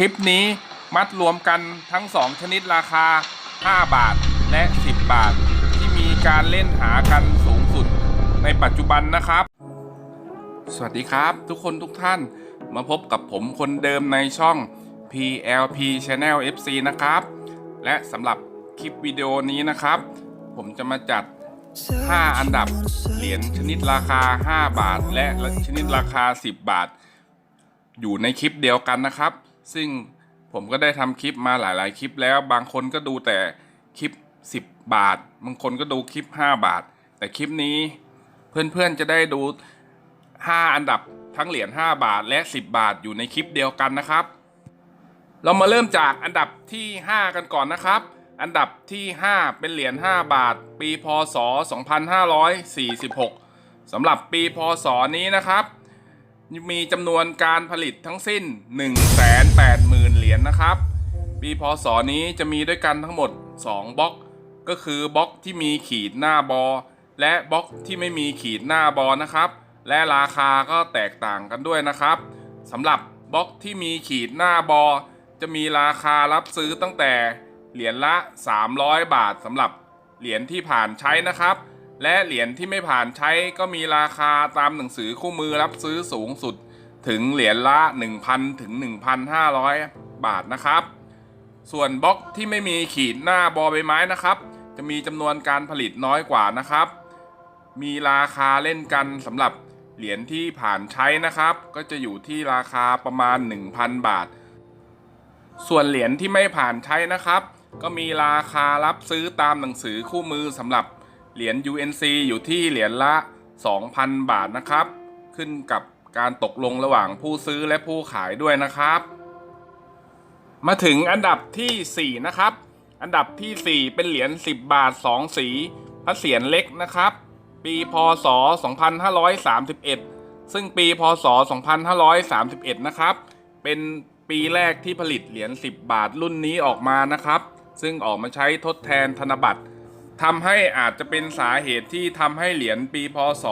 คลิปนี้มัดรวมกันทั้ง 2 ชนิดราคา 5 บาทและ 10 บาท ที่มีการเล่นหากันสูงสุดในปัจจุบันนะครับ สวัสดีครับ ทุกคนทุกท่านมาพบกับผมคนเดิมในช่อง PLP Channel FC นะครับ และสำหรับคลิปวิดีโอนี้นะครับ ผมจะมาจัด 5 อันดับเหรียญชนิดราคา 5 บาท และชนิดราคา 10 บาท อยู่ในคลิปเดียวกันนะครับ ซึ่งผมก็ได้ทำคลิปมาหลายๆ คลิปแล้วบางคนก็ดูแต่คลิป 10 บาท บางคนก็ดูคลิป 5 บาท แต่คลิปนี้เพื่อนๆจะได้ดู 5 อันดับทั้งเหรียญ5บาทและ 10 บาทอยู่ในคลิปเดียวกันนะครับ เรามาเริ่มจากอันดับที่ 5 กันก่อนนะครับ อันดับที่ 5 เป็นเหรียญ5บาท ปีพศ 2546สำหรับปีพศนี้นะครับ มีจำนวนการผลิตทั้งสิ้น 180,000 เหรียญนะครับ ปีพศนี้จะมีด้วยกันทั้งหมด 2บล็อก ก็คือบล็อกที่มีขีดหน้าบอ และบล็อกที่ไม่มีขีดหน้าบอนะครับ และราคาก็แตกต่างกันด้วยนะครับสำหรับบล็อกที่มีขีดหน้าบอ จะมีราคารับซื้อตั้งแต่เหรียญละ 300 บาทสำหรับเหรียญที่ผ่านใช้นะครับ และเหรียญที่ไม่ผ่านใช้ก็มีราคาตามหนังสือคู่มือรับซื้อสูงสุดถึงเหรียญละ 1,000 ถึง 1,500 บาทนะครับ ส่วนบล็อกที่ไม่มีขีดหน้าบอใบไม้นะครับ จะมีจำนวนการผลิตน้อยกว่านะครับ มีราคาเล่นกันสำหรับเหรียญที่ผ่านใช้นะครับ ก็จะอยู่ที่ราคาประมาณ 1,000 บาท ส่วนเหรียญที่ไม่ผ่านใช้นะครับ ก็มีราคารับซื้อตามหนังสือคู่มือสำหรับ เหรียญ UNC อยู่ที่เหรียญละ 2,000 บาทนะครับ ขึ้นกับการตกลงระหว่างผู้ซื้อและผู้ขายด้วยนะครับ มาถึงอันดับทีสี่4 นะครับ อันดับทีสี่ 4 เป็นเหรียญ 10 บาท 2 สี พระเศียรเล็กนะครับ ปีพศ 2531 ซึ่งปีพศ 2531 นะครับ เป็นปีแรกที่ผลิตเหรียญ 10 บาทรุ่นนี้ออกมานะครับ ซึ่งออกมาใช้ทดแทนธนบัตร ทำให้อาจจะเป็นสาเหตุที่ทำให้เหรียญปีพศ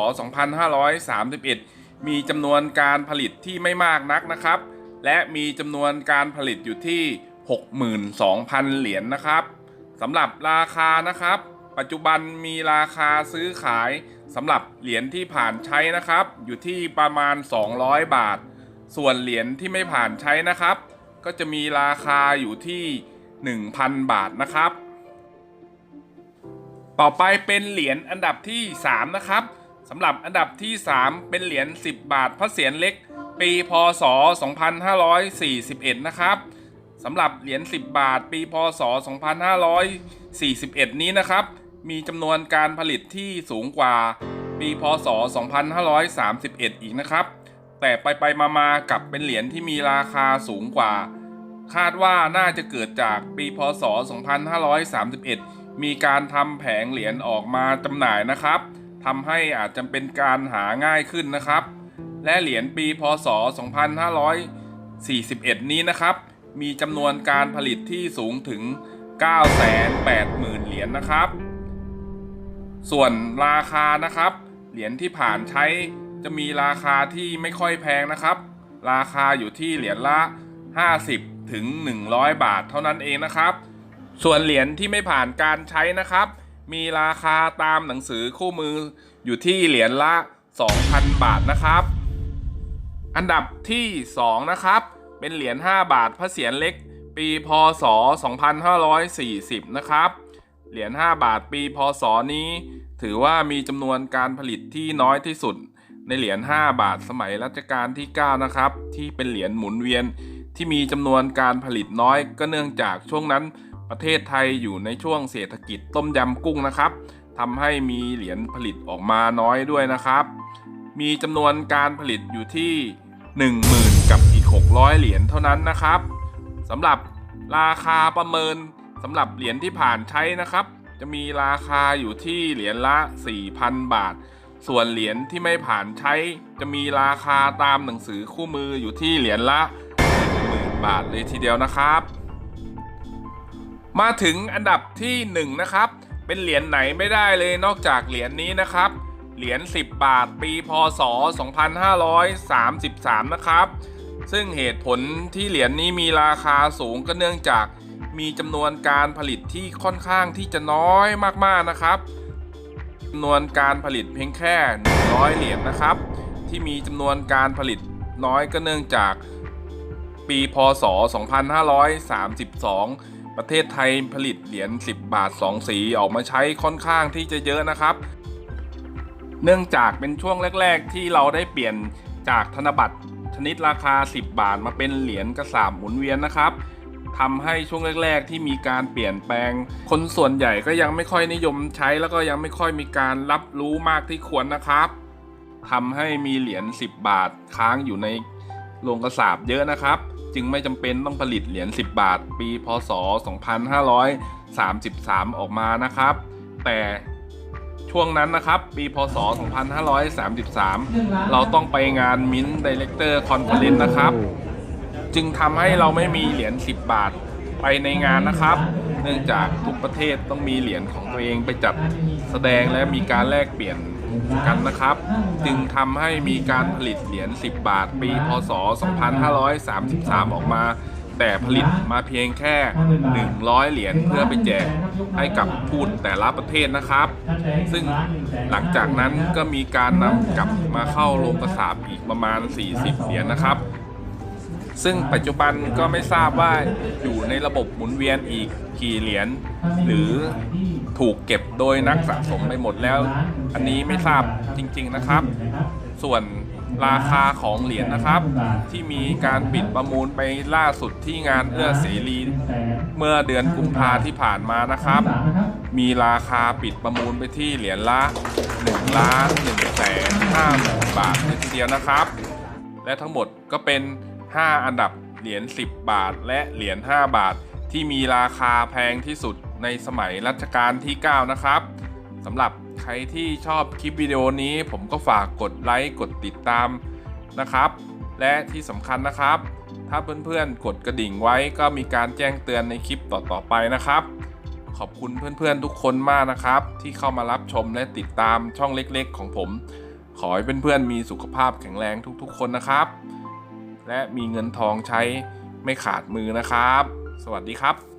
2531 มีจำนวนการผลิตที่ไม่มากนักนะครับ และมีจำนวนการผลิตอยู่ที่ 62,000 เหรียญนะครับสำหรับราคานะครับ ปัจจุบันมีราคาซื้อขายสำหรับเหรียญที่ผ่านใช้นะครับ อยู่ที่ประมาณ 200 บาท ส่วนเหรียญที่ไม่ผ่านใช้นะครับ ก็จะมีราคาอยู่ที่ 1,000 บาทนะครับ ต่อไปเป็นเหรียญอันดับที่ 3 นะครับสำหรับอันดับที่ 3 เป็นเหรียญ10 บาทพระเศียรเล็ก ปีพศ 2541 นะครับสำหรับเหรียญ10 บาท ปีพศ 2541 นี้นะครับ มีจำนวนการผลิตที่สูงกว่าปีพศ 2531 อีกนะครับ แต่ไปไปมามากับเป็นเหรียญที่มีราคาสูงกว่า คาดว่าน่าจะเกิดจากปีพศ 2531 มีการทำแผงเหรียญออกมาจำหน่ายนะครับทำให้อาจจะเป็นการหาง่ายขึ้นนะครับ และเหรียญปีพศ 2541 นี้นะครับ มีจำนวนการผลิตที่สูงถึง 980,000 เหรียญนะครับ ส่วนราคานะครับ เหรียญที่ผ่านใช้จะมีราคาที่ไม่ค่อยแพงนะครับ ราคาอยู่ที่เหรียญละ 50 ถึง 100 บาทเท่านั้นเองนะครับ ส่วนเหรียญที่ไม่ผ่านการใช้นะครับ มีราคาตามหนังสือคู่มืออยู่ที่เหรียญละ 2,000 บาทนะครับ อันดับที่ 2 นะครับ เป็นเหรียญ5บาทพระเศียรเล็ก ปีพศ 2540 นะครับ เหรียญ5บาทปีพศนี้ ถือว่ามีจำนวนการผลิตที่น้อยที่สุด ในเหรียญ5บาทสมัยรัชกาลที่ 9 นะครับ ที่เป็นเหรียญหมุนเวียนที่มีจำนวนการผลิตน้อยก็เนื่องจากช่วงนั้น ประเทศไทยอยู่ในช่วงเศรษฐกิจต้มยำกุ้งนะครับทำให้มีเหรียญผลิตออกมาน้อยด้วยนะครับ มีจำนวนการผลิตอยู่ที่ 10,000 กับอีก 600 เหรียญเท่านั้นนะครับสำหรับราคาประเมินสำหรับเหรียญที่ผ่านใช้นะครับ จะมีราคาอยู่ที่เหรียญละ 4,000 บาท ส่วนเหรียญที่ไม่ผ่านใช้ จะมีราคาตามหนังสือคู่มืออยู่ที่เหรียญละ10,000 บาทเลยทีเดียวนะครับ มาถึงอันดับที่ 1 นะครับ เป็นเหรียญไหนไม่ได้เลยนอกจากเหรียญนี้นะครับ เหรียญ10 บาท ปีพศ 2533 นะครับ ซึ่งเหตุผลที่เหรียญนี้มีราคาสูงก็เนื่องจากมีจำนวนการผลิตที่ค่อนข้างที่จะน้อยมากๆนะครับจำนวนการผลิตเพียงแค่ 100 เหรียญนะครับ ที่มีจำนวนการผลิตน้อยก็เนื่องจากปีพศ 2532 ประเทศไทยผลิตเหรียญ10 บาท 2 สีออกมาใช้ค่อนข้างที่จะเยอะนะครับ เนื่องจากเป็นช่วงแรก ๆ ที่เราได้เปลี่ยนจากธนบัตรชนิดราคา 10 บาทมาเป็นเหรียญกระสาบหมุนเวียนนะครับทำให้ช่วงแรก ๆ ที่มีการเปลี่ยนแปลง คนส่วนใหญ่ก็ยังไม่ค่อยนิยมใช้แล้วก็ยังไม่ค่อยมีการรับรู้มากที่ควรนะครับทำให้มีเหรียญ10 บาทค้างอยู่ในโรงกระสาบเยอะนะครับ จึงไม่จำเป็นต้องผลิตเหรียญ 10 บาท ปีพศ 2533 ออกมานะครับ แต่ช่วงนั้นนะครับ ปีพศ 2533 เราต้องไปงานมิน t ์ดีเลกเตอร์คอนเฟอเรนซ์นะครับ จึงทำให้เราไม่มีเหรียญ 10 บาทไปในงานนะครับ เนื่องจากทุกประเทศต้องมีเหรียญของตัวเองไปจัดแสดงและมีการแลกเปลี่ยน กันนะครับ จึงทำให้มีการผลิตเหรียญ 10 บาท ปี พศ 2533 ออกมา แต่ผลิตมาเพียงแค่ 100 เหรียญเพื่อไปแจกให้กับผู้แต่ละประเทศนะครับ ซึ่งหลังจากนั้นก็มีการนำกลับมาเข้าโรงกระสาบอีกประมาณ 40 เหรียญนะครับซึ่งปัจจุบันก็ไม่ทราบว่าอยู่ในระบบหมุนเวียนอีกกี่เหรียญหรือ ถูกเก็บโดยนักสะสมไปหมดแล้ว อันนี้ไม่ทราบจริง ๆนะครับ ส่วนราคาของเหรียญนะครับ ที่มีการปิดประมูลไปล่าสุดที่งานเอื้อเสรี เมื่อเดือนกุมภาที่ผ่านมานะครับ มีราคาปิดประมูลไปที่เหรียญละ1ล้าน1แสน5หมื่นบาทเลยทีเดียวนะครับ และทั้งหมดก็เป็น 5 อันดับเหรียญ10 บาท และเหรียญ5บาทที่มีราคาแพงที่สุด ในสมัยรัชกาลที่ 9 นะครับสำหรับใครที่ชอบคลิปวิดีโอนี้ ผมก็ฝากกดไลค์กดติดตามนะครับ และที่สำคัญนะครับ ถ้าเพื่อนๆ กดกระดิ่งไว้ก็มีการแจ้งเตือนในคลิปต่อๆไปนะครับ ขอบคุณเพื่อนๆทุกคนมากนะครับ ที่เข้ามารับชมและติดตามช่องเล็กๆ ของผม ขอให้เพื่อนๆมีสุขภาพแข็งแรงทุกๆ คนนะครับ และมีเงินทองใช้ไม่ขาดมือนะครับ สวัสดีครับ